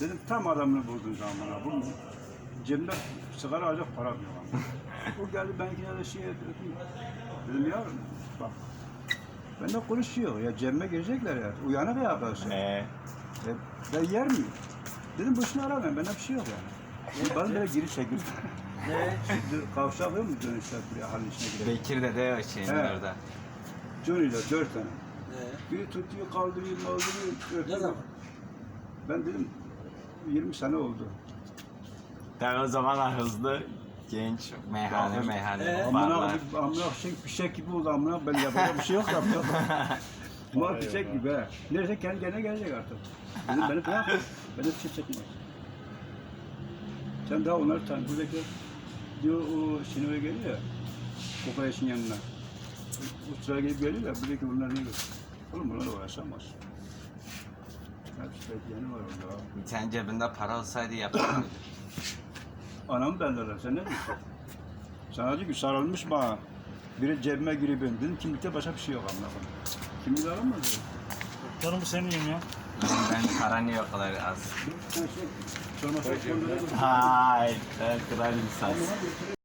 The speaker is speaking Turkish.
Dedim tam adamını buldun zamana. Bu cebimde sigara alacak para yok. o geldi benimkine de şey dedim. Dedim yavrum bak. Bende konuşuyor ya cebime girecekler ya. Uyanık ya arkadaşlar. Ee, E, ben yer miyim? Dedim boşuna aramayın, bende bir şey yok yani. E, bana böyle geri çekil. Ne? Şimdi kavşak yok mu dönüşler buraya halin içine girelim. Bekir de de o şeyin He. orada. Johnny ile dört tane. Ne? Biri tutuyor, kaldırıyor, kaldırıyor. Ne zaman? Ben dedim 20 sene oldu. Ben o zamanlar hızlı genç meyhane meyhane Ee? Amına barlar. amına şey fişek gibi oldu amına ben yapacak bir şey yok yaptım. Mal fişek gibi he. Nerede kendi kendine gelecek artık. Dedim beni bırak. Beni bir şey çekmez. Sen daha onları tan. Buradaki diyor o Şino'ya geliyor ya. Kokoreç'in yanına. Sıra gelip geliyor ya. Buradaki bunlar ne diyor? Oğlum bunlarla uğraşamaz. Var orada. Sen cebinde para olsaydı yapar mıydın? Anam bendeler. Sen ne diyorsun? Sana diyor ki sarılmış bana. Biri cebime girip ben. Dedim kimlikte başka bir şey yok. Kimliği alamaz ya. Canım bu senin yiyeyim ya. ben para niye o kadar az? Sen şey, sorma sorma. Hay, ben kral insan. Amına götürüyor.